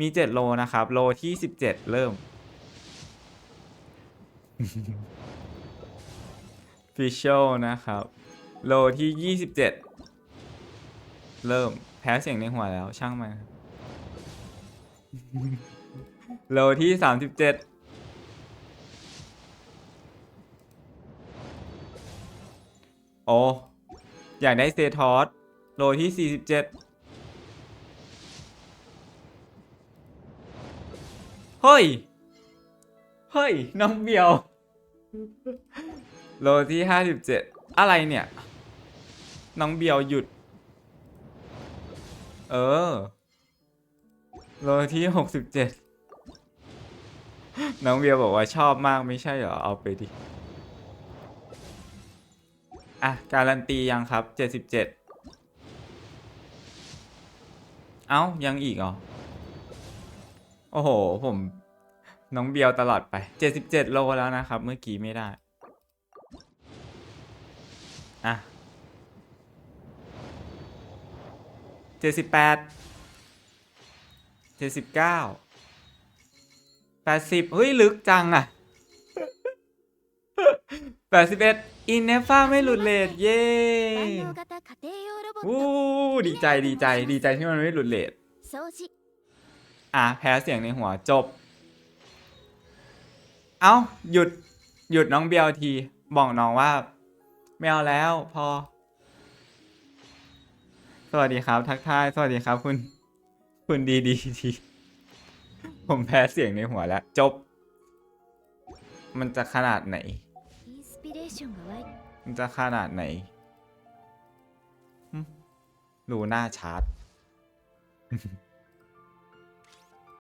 มีเจ็ดโลนะครับ โลที่สิบเจ็ดเริ่ม ฟิชเชลนะครับ โลที่ยี่สิบเจ็ดเริ่ม แพ้เสียงในหัวแล้วช่างมันโลที่สามสิบเจ็ดโออยากได้เซทอสโลที่สี่สิบเจ็ด เฮ้ย เฮ้ย น้องเบียว โลที่ห้าสิบเจ็ดอะไรเนี่ย น้องเบียวหยุด เออ โลที่หกสิบเจ็ดน้องเบียวบอกว่าชอบมากไม่ใช่เหรอ เอาไปดิ อะ การันตียังครับเจ็ดสิบเจ็ดเอ้า ยังอีกเหรอ โอ้โห ผมน้องเบียวตลอดไป 77 โลแล้วนะครับ เมื่อกี้ไม่ได้ อะ 78 79 80 เฮ้ย ลึกจังอะ 81 อินเนฟ้าไม่หลุดเลทเย้วู้ดีใจดีใจดีใจที่มันไม่หลุดเลท อะแพ้เสียงในหัวจบ เอา้าหยุดหยุดน้องเบลทีบอกน้องว่าไม่เอาแล้วพอ สวัสดีครับ ทักทาย สวัสดีครับ คุณคุณดีดีทีผมแพ้เสียงในหัวแล้ว จบ มันจะขนาดไหน มันจะขนาดไหนรูหน้าชาร์ต